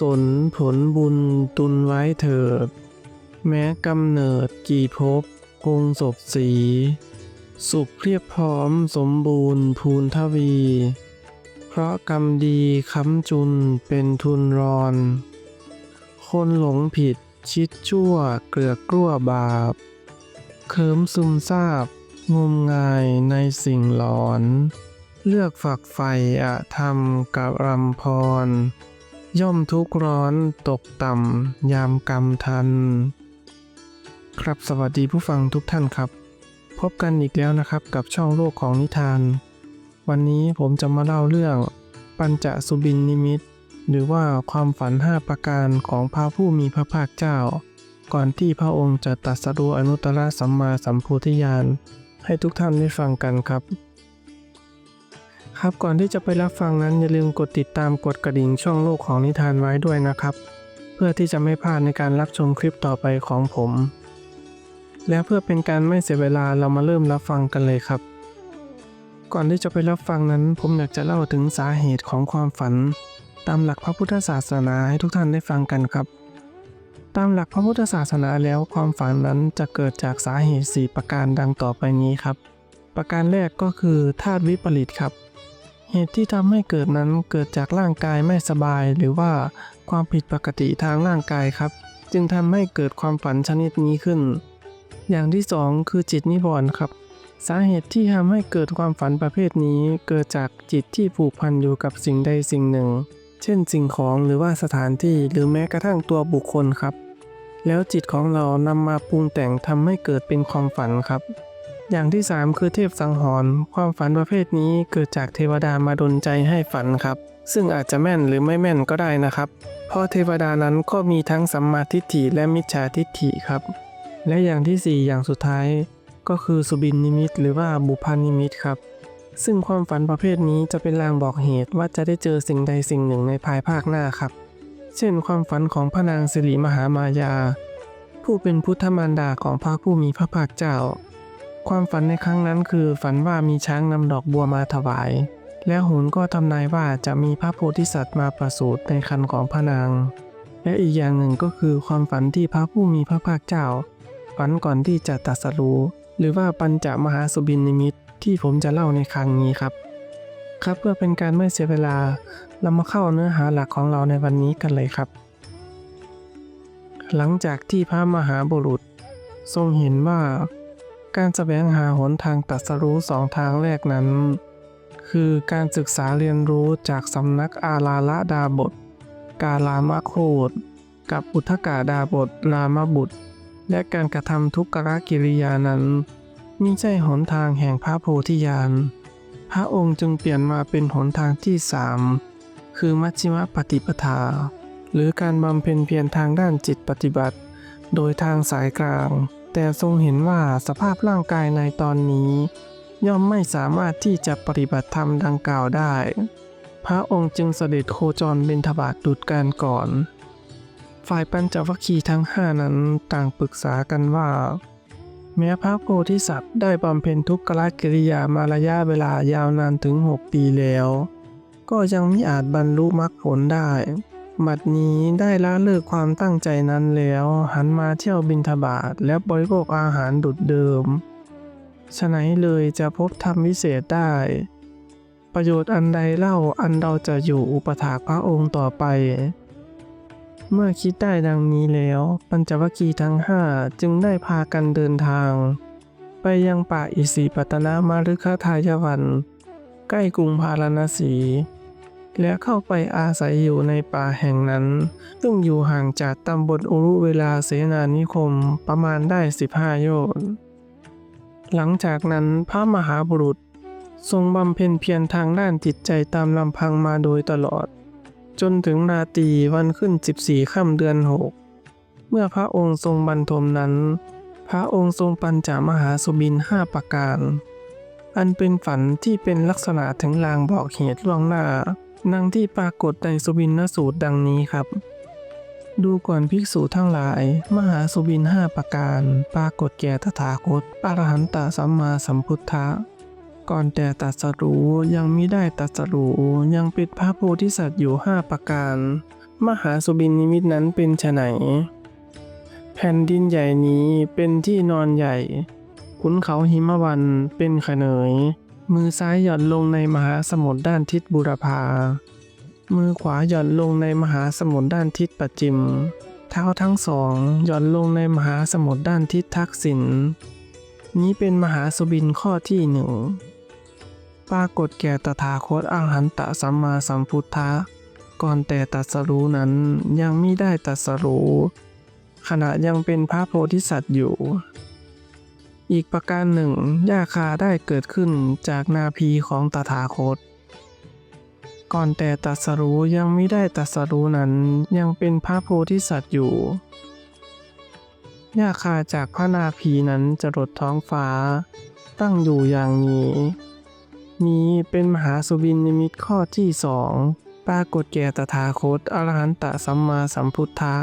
ศลผลบุญตุนไว้เถิด แม้กำเนิดกี่ภพคงศพสี สุขเรียบพร้อมสมบูรณ์ภูนทวี เพราะกรรมดีค้ำจุนเป็นทุนรอน คนหลงผิดชิดชั่วเกลือกกลั้วบาป เคิมซุมซาบงมงายในสิ่งหลอน เลือกฝักใฝ่อะธรรมกับรำพร ย่อมทุกข์ร้อนตกต่ำ ยามกรรมทัน ครับสวัสดีผู้ฟังทุกท่านครับ พบกันอีกแล้วนะครับกับช่องโลกของนิทาน วันนี้ผมจะมาเล่าเรื่อง ปัญจสุบินนิมิต หรือว่าความฝัน 5 ประการของพระผู้มีพระภาคเจ้า ก่อนที่พระองค์จะตรัสรู้อนุตตรสัมมาสัมโพธิญาณให้ทุกท่านได้ฟังกันครับ ครับ ก่อนที่จะไปรับฟังนั้นอย่าลืมกดติดตามกดกระดิ่งช่องโลกของนิทานไว้ด้วยนะครับ เพื่อที่จะไม่พลาดในการรับชมคลิปต่อไปของผม และเพื่อเป็นการไม่เสียเวลาเรามาเริ่มรับฟังกันเลยครับ ก่อนที่จะไปรับฟังนั้นผมอยากจะเล่าถึงสาเหตุของความฝัน ตามหลักพระพุทธศาสนาให้ทุกท่านได้ฟังกันครับ ตามหลักพระพุทธศาสนาแล้วความฝันนั้นจะเกิดจากสาเหตุ 4 ประการดังต่อไปนี้ครับประการแรกก็คือธาตุวิปริตครับ เหตุที่ทำให้เกิดนั้นเกิดจากร่างกายไม่สบาย หรือว่าความผิดปกติทางร่างกายครับ จึงทำให้เกิดความฝันชนิดนี้ขึ้น อย่างที่สองคือจิตนิวรณ์ครับ สาเหตุที่ทำให้เกิดความฝันประเภทนี้ เกิดจากจิตที่ผูกพันอยู่กับสิ่งใดสิ่งหนึ่ง เช่นสิ่งของหรือว่าสถานที่หรือแม้กระทั่งตัวบุคคลครับ แล้วจิตของเรานำมาปรุงแต่งทำให้เกิดเป็นความฝันครับ อย่างที่ 3 คือเทพสังหรณ์ความฝันประเภทนี้เกิดจากเทวดามาดลใจให้ฝันครับ ซึ่งอาจจะแม่นหรือไม่แม่นก็ได้นะครับ เพราะเทวดานั้นก็มีทั้งสัมมาทิฏฐิและมิจฉาทิฏฐิครับ และอย่างที่ 4 อย่างสุดท้าย ก็คือสุบินนิมิต หรือว่าบุพานิมิตครับ ซึ่งความฝันประเภทนี้จะเป็นลางบอกเหตุว่าจะได้เจอสิ่งใดสิ่งหนึ่งในภายภาคหน้าครับ เช่น ความฝันของพระนางสิริมหามายา ผู้เป็นพุทธมารดาของพระผู้มีพระภาคเจ้า ความฝันในครั้งนั้นคือฝันว่ามีช้างนำดอกบัวมาถวาย และโหนก็ทำนายว่าจะมีพระโพธิสัตว์มาประสูติในคันของพระนาง และอีกอย่างหนึ่งก็คือความฝันที่พระผู้มีพระภาคเจ้า ฝันก่อนที่จะตรัสรู้หรือว่าปัญจมหาสุบินนิมิตที่ผมจะเล่าในครั้งนี้ครับ ครับเพื่อเป็นการไม่เสียเวลา เรามาเข้าเนื้อหาหลักของเราในวันนี้กันเลยครับ หลังจากที่พระมหาบุรุษ ทรงเห็นว่า การแสวงหาหนทางตรัสรู้สองทางแรกนั้น คือการศึกษาเรียนรู้จากสำนักอาลาละดาบท กาลามะโคดกับอุทกาดาบทรามบุตร และการกระทำทุกขกิริยานั้นมิใช่หนทางแห่งพระโพธิญาณ พระองค์จึงเปลี่ยนมาเป็นหนทางที่สามคือมัชฌิมปฏิปทา หรือการบำเพ็ญเพียรทางด้านจิตปฏิบัติ โดยทางสายกลาง แต่ทรงเห็นว่าสภาพร่างกายในตอนนี้ ย่อมไม่สามารถที่จะปฏิบัติธรรมดังกล่าวได้ พระองค์จึงเสด็จโคจรบินทบาทดุจการก่อน ฝ่ายปัญจวัคคีย์ทั้งห้านั้นต่างปรึกษากันว่า แม้พระโพธิสัตว์ได้บำเพ็ญทุกขลกิริยามาระยะเวลายาวนานถึง 6 ปีแล้ว ก็ยังไม่อาจบรรลุมรรคผลได้ บัดนี้ได้ละเลิกความตั้งใจนั้นแล้ว หันมาเที่ยวบินทบาทและบริโภคอาหารดุดเดิมฉะไหนเลยจะพบธรรมวิเศษได้ ประโยชน์อันใดเล่าอันเราจะอยู่อุปถากพระองค์ต่อไป เมื่อคิดได้ดังนี้แล้ว ปัญจวัคคีย์ทั้งห้าจึงได้พากันเดินทาง ไปยังป่าอิสิปตนมารุคทายวัน ใกล้กรุงพาราณสี และเข้าไปอาศัยอยู่ในป่าแห่งนั้น ซึ่งอยู่ห่างจากตำบลอุรุเวลาเสนานิคมประมาณได้ 15 โยชน์ หลังจากนั้นพระมหาบุรุษ ทรงบำเพ็ญเพียรทางด้านจิตใจตามลำพังมาโดยตลอด จนถึงราตรีวันขึ้น 14 ค่ำเดือน6เมื่อพระองค์ทรงบรรทมนั้น พระองค์ทรงปัญจมหาสุบินห้าประการ อันเป็นฝันที่เป็นลักษณะถึงลางบอกเหตุล่วงหน้า นังที่ปรากฏในสุบินนสูตรดังนี้ครับ ดูก่อนภิกษุทั้งหลาย มหาสุบินห้าประการ ปรากฏแก่ตถาคตอรหันตสัมมาสัมพุทธะก่อนแต่ตัสรู้ยังมิได้ตัสรู้ยังป็นพระโพธิสัตว์อยู่ห้าประการ มหาสุบินนิมิตนั้นเป็นไฉนแผ่นดินใหญ่นี้เป็นที่นอนใหญ่ขุนเขาหิมวันเป็นขเนย มือซ้ายหย่อนลงในมหาสมุทรด้านทิศบุรพา มือขวาหย่อนลงในมหาสมุทรด้านทิศปัจจิม เท้าทั้งสองหย่อนลงในมหาสมุทรด้านทิศทักษิณ นี้เป็นมหาสุบินข้อที่หนึ่ง ปรากฏแก่ตถาคตอรหันตสัมมาสัมพุทธะ ก่อนแต่ตัสรู้นั้นยังไม่ได้ตัสรู้ขณะยังเป็นพระโพธิสัตว์อยู่ อีกประการหนึ่งยาคาได้เกิดขึ้นจากนาพีของตถาคต ก่อนแต่ตัสรู้ยังไม่ได้ตัสรู้นั้นยังเป็นพระโพธิสัตว์อยู่ยาคาจากพระนาพีนั้นจะรดท้องฟ้า ตั้งอยู่อย่างนี้ นี้เป็นมหาสุบินนิมิตข้อที่สองปรากฏแก่ตถาคตอรหันตสัมมาสัมพุทธะ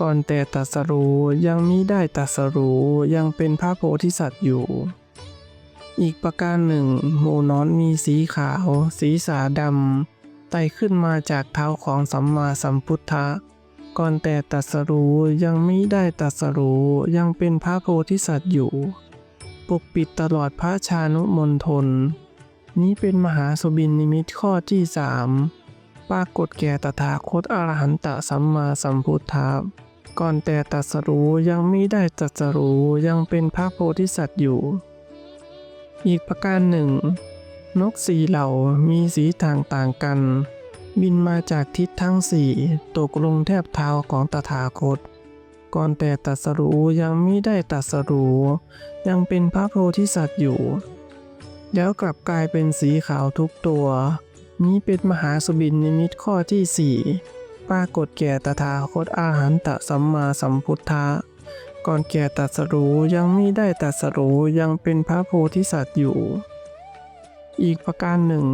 ก่อนแต่ตัสรู้ยังมิได้ตัสรู้ยังเป็นพระโพธิสัตว์อยู่ อีกประการหนึ่ง หมูน้อนมีสีขาว สีสาดำไต่ขึ้นมาจากเท้าของสัมมาสัมพุทธะ ก่อนแต่ตัสรู้ยังมิได้ตัสรู้ยังเป็นพระโพธิสัตว์อยู่ ปกปิดตลอดพระชานุมนทน นี้เป็นมหาสุบินนิมิตข้อที่สาม ปรากฏแก่ตถาคตอรหันตสัมมาสัมพุทธะก่อนแต่ตรัสรู้ยังไม่ได้ตรัสรู้ยังเป็นพระโพธิสัตว์อยู่ อีกประการหนึ่ง นกสีเหล่ามีสีต่างๆกัน บินมาจากทิศทั้งสี่ตกลงแทบเท้าของตถาคต ก่อนแต่ตรัสรู้ยังไม่ได้ตรัสรู้ยังเป็นพระโพธิสัตว์อยู่ แล้วกลับกลายเป็นสีขาวทุกตัว นี้เป็นมหาสุบินนิมิตข้อที่สี่ปรากฏแก่ตถาคตอาหันตสัมมาสัมพุทธะก่อนแก่ตัสรู้ยังไม่ได้ตัสรู้ยังเป็นพระโพธิสัตว์อยู่ อีกประการหนึ่ง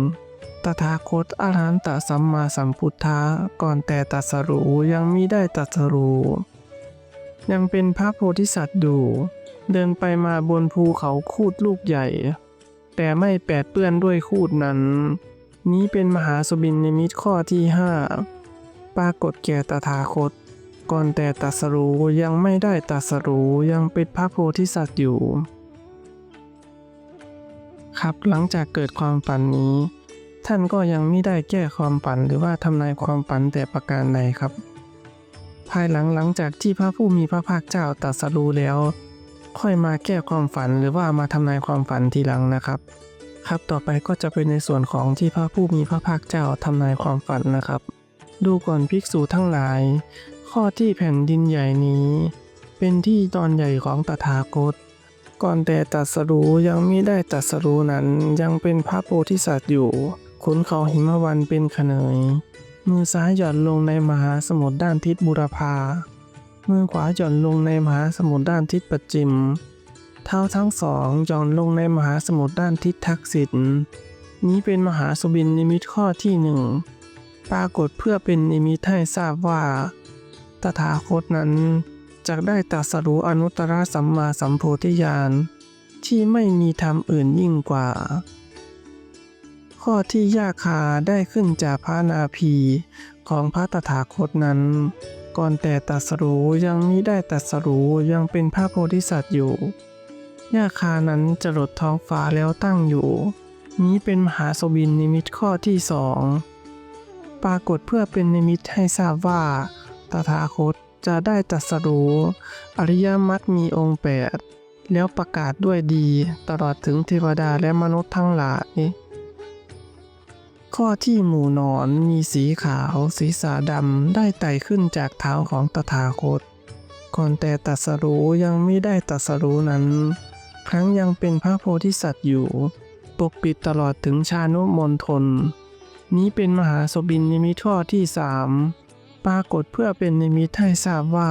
ตถาคตอรหันตสัมมาสัมพุทธะก่อนแต่ตัสรู้ยังไม่ได้ตัสรู้ยังเป็นพระโพธิสัตว์อยู่ เดินไปมาบนภูเขาคูดลูกใหญ่ แต่ไม่แปดเปื้อนด้วยคูดนั้น นี้เป็นมหาสุบินนิมิตข้อที่ห้าปรากฏแก่ตถาคต ก่อนแต่ตัสรู้ยังไม่ได้ตัสรู้ยังเป็นพระโพธิสัตว์อยู่ ครับหลังจากเกิดความฝันนี้ ท่านก็ยังไม่ได้แก้ความฝันหรือว่าทำนายความฝันแต่ประการใดครับ ภายหลังหลังจากที่พระผู้มีพระภาคเจ้าตัสรู้แล้ว ค่อยมาแก้ความฝันหรือว่ามาทำนายความฝันทีหลังนะครับ ครับต่อไปก็จะเป็นในส่วนของที่พระผู้มีพระภาคเจ้าทำนายความฝันนะครับ ดูก่อนภิกษุทั้งหลาย ข้อที่แผ่นดินใหญ่นี้ เป็นที่ตอนใหญ่ของตถาคต ก่อนแต่ตรัสรู้ยังไม่ได้ตรัสรู้นั้นยังเป็นพระโพธิสัตว์อยู่ขุนเขาหิมวันเป็นขเนย มือซ้ายหย่อนลงในมหาสมุทรด้านทิศบุรพามือขวาหย่อนลงในมหาสมุทรด้านทิศปัจจิม เท้าทั้งสองย่อนลงในมหาสมุทรด้านทิศทักษิณนี้เป็นมหาสบินนิมิตข้อที่หนึ่งปรากฏเพื่อเป็นนิมิตให้ทราบว่า ตถาคตนั้นจะได้ตรัสรู้อนุตตรสัมมาสัมโพธิญาณที่ไม่มีธรรมอื่นยิ่งกว่า ข้อที่ยาคาได้ขึ้นจากพระนาพีของพระตถาคตนั้น ก่อนแต่ตรัสรู้ยังมิได้ตรัสรู้ยังเป็นพระโพธิสัตว์อยู่ ยาคานั้นจะหลดท้องฟ้าแล้วตั้งอยู่ นี้เป็นมหาสบินนิมิตข้อที่สองปรากฏเพื่อเป็นนิมิตให้ทราบว่า ตถาคตจะได้ตรัสรู้อริยมรรคมีองค์แปดแล้วประกาศด้วยดีตลอดถึงเทวดาและมนุษย์ทั้งหลาย ข้อที่หมู่นอนมีสีขาวสีสาดำได้ไต่ขึ้นจากเท้าของตถาคตก่อนแต่ตรัสรู้ยังไม่ได้ตรัสรู้นั้น ครั้งยังเป็นพระโพธิสัตว์อยู่ ปกปิดตลอดถึงชานุมนทน นี้เป็นมหาสบินนิมิตข้อที่สามปรากฏเพื่อเป็นนิมิตให้ทราบว่า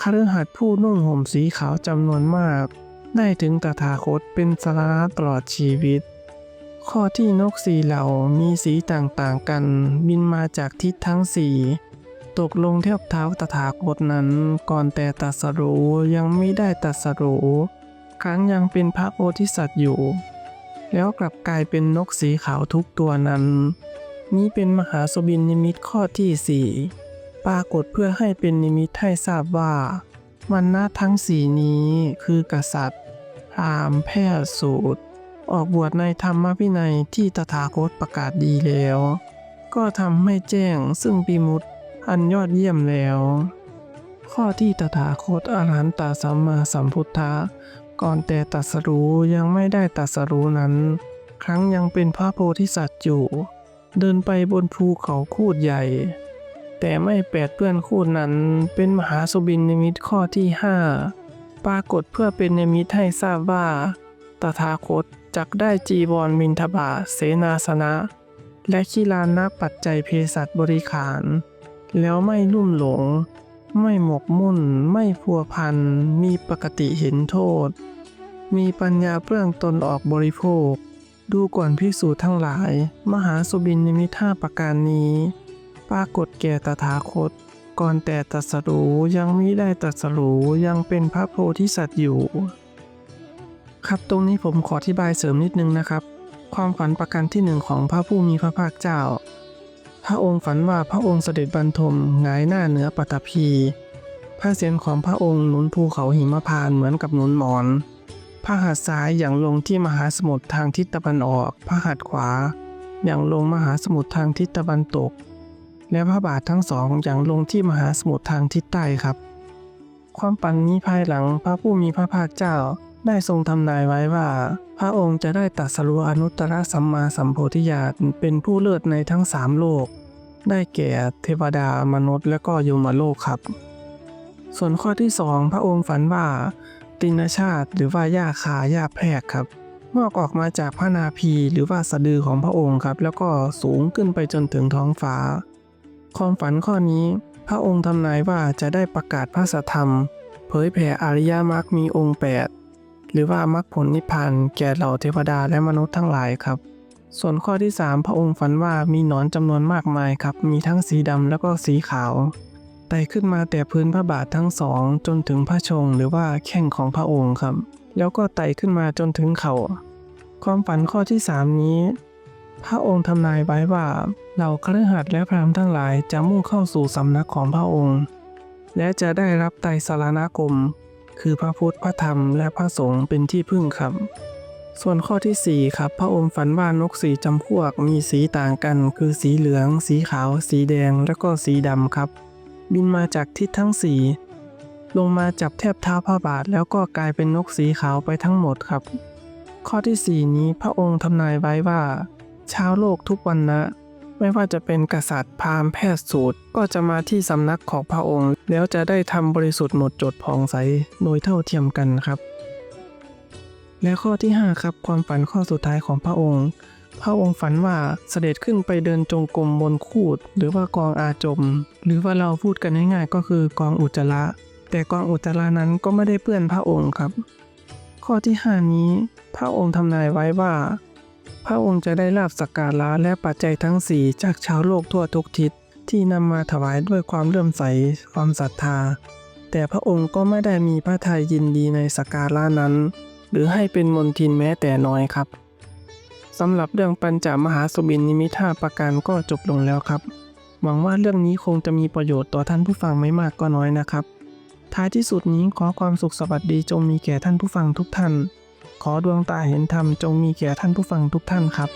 คฤหัสถ์ผู้นุ่งห่มสีขาวจำนวนมาก ได้ถึงตถาคตเป็นสาระตลอดชีวิต ข้อที่นกสีเหล่ามีสีต่างๆกัน บินมาจากทิศทั้งสี่ตกลงเทียบเท้าตถาคตนั้น ก่อนแต่ตัสรู้ยังไม่ได้ตัสรู้ ครั้งยังเป็นพระโพธิสัตว์อยู่ แล้วกลับกลายเป็นนกสีขาวทุกตัวนั้น นี้เป็นมหาสบินนิมิตข้อที่สี่ปรากฏเพื่อให้เป็นนิมิตให้ทราบว่าวันนะทั้งสีนี้คือกษัตริย์พราหมณ์แพทย์สูตร ออกบวชในธรรมวินัยที่ตถาคตประกาศดีแล้ว ก็ทำให้แจ้งซึ่งปีมุตอันยอดเยี่ยมแล้ว ข้อที่ตถาคตอรหันตสัมมาสัมพุทธะ ก่อนแต่ตัสรู้ยังไม่ได้ตัสรู้นั้น ครั้งยังเป็นพระโพธิสัตว์อยู่ เดินไปบนภูเขาคูดใหญ่ แต่ไม่แปดเปื้อนคูดนั้นเป็นมหาสุบินนิมิตข้อที่ห้าปรากฏเพื่อเป็นนิมิตให้ทราบว่า ตถาคตจักได้จีวรมินทบาทเสนาสนะ และขีลานะปัจจัยเภสัชบริขาร แล้วไม่ลุ่มหลง ไม่หมกมุ่น ไม่พัวพัน มีปกติเห็นโทษ มีปัญญาเปลื้องตนออกบริโภค ดูก่อนพิสูจน์ทั้งหลาย มหาสุบินนิมิตห้าประการนี้ ปรากฏแก่ตถาคต ก่อนแต่ตรัสรู้ยังมิได้ตรัสรู้ยังเป็นพระโพธิสัตว์อยู่ ครับตรงนี้ผมขออธิบายเสริมนิดนึงนะครับ ความฝันประการที่หนึ่งของพระผู้มีพระภาคเจ้า ระองค์ฝันว่าพระองค์เสด็จบรรทมหงายหน้าเหนือปัตภีพระเศียรของพระองค์หนุนภูเขาหิมพานเหมือนกับหนุนหมอน พระหัตถ์ซ้ายอย่างลงที่มหาสมุทรทางทิศตะวันออก พระหัตถ์ขวา อย่างลงมหาสมุทรทางทิศตะวันตก และพระบาททั้งสองอย่างลงที่มหาสมุทรทางทิศใต้ครับ ความฝันนี้ภายหลังพระผู้มีพระภาคเจ้าได้ทรงทำนายไว้ว่า พระองค์จะได้ตรัสรู้อนุตตรสัมมาสัมโพธิญาณเป็นผู้เลิศในทั้งสามโลก ได้แก่เทวดามนุษย์ และก็ยมโลกครับ ส่วนข้อที่สองพระองค์ฝันว่าตินชาติหรือว่าหญ้าคาหญ้าแพรกครับงอกออกมาจากพระนาภีหรือว่าสะดือของพระองค์ครับ แล้วก็สูงขึ้นไปจนถึงท้องฟ้า ความฝันข้อนี้ พระองค์ทำนายว่าจะได้ประกาศพระสธรรม เผยแผ่อริยมรรคมีองค์ 8 หรือว่ามรรคผลนิพพานแก่เหล่าเทวดาและมนุษย์ทั้งหลายครับ ส่วนข้อที่ 3 พระองค์ฝันว่ามีหนอนจำนวนมากมายครับ มีทั้งสีดำแล้วก็สีขาวไต่ขึ้นมาแต่พื้นพระบาททั้งสองจนถึงพระชงหรือว่าแข้งของพระองค์ครับ แล้วก็ไต่ขึ้นมาจนถึงเขา่าความฝันข้อที่สามนี้ พระองค์ทำนายไว้ว่าเหล่าคฤหัสถ์และพรามทั้งหลายจะมุ่งเข้าสู่สำนักของพระองค์ และจะได้รับไตรสารณคม คือพระพุทธพระธรรมและพระสงฆ์เป็นที่พึ่งครับ ส่วนข้อที่ 4 ครับพระองค์ฝันว่านกสีจำพวกมีสีต่างกัน คือสีเหลือง สีขาว สีแดง และก็สีดำครับ บินมาจากทิศทั้งสี่ลงมาจับแทบเท้าพระบาท แล้วก็กลายเป็นนกสีขาวไปทั้งหมดครับ ข้อที่ 4 นี้พระองค์ทำนายไว้ว่า ชาวโลกทุกวันนะไม่ว่าจะเป็นกษัตริย์พราหมณ์แพทย์สูตร ก็จะมาที่สำนักของพระองค์ แล้วจะได้ทำบริสุทธิ์หมดจดผ่องใสโดยเท่าเทียมกันครับ และข้อที่ 5 ครับความฝันข้อสุดท้ายของพระองค์ พระองค์ฝันว่าเสด็จขึ้นไปเดินจงกรมบนคูด หรือว่ากองอาจม หรือว่าเราพูดกันง่ายๆก็คือกองอุจจาระแต่กองอุจจาระนั้นก็ไม่ได้เปื้อนพระองค์ครับ ข้อที่ 5 นี้ พระองค์ทำนายไว้ว่า พระองค์จะได้ลาบสักการะและปัจจัยทั้งสี่จากชาวโลกทั่วทุกทิศที่นำมาถวายด้วยความเลื่อมใสความศรัทธา แต่พระองค์ก็ไม่ได้มีพระทัยยินดีในสักการะนั้น หรือให้เป็นมนทินแม้แต่น้อยครับสำหรับเรื่องปัญจมหาสบินนิมิท่าประการก็จบลงแล้วครับ หวังว่าเรื่องนี้คงจะมีประโยชน์ต่อท่านผู้ฟังไม่มากก็น้อยนะครับ ท้ายที่สุดนี้ขอความสุขสวัสดีจงมีแก่ท่านผู้ฟังทุกท่าน ขอดวงตาเห็นธรรมจงมีแก่ท่านผู้ฟังทุกท่านครับ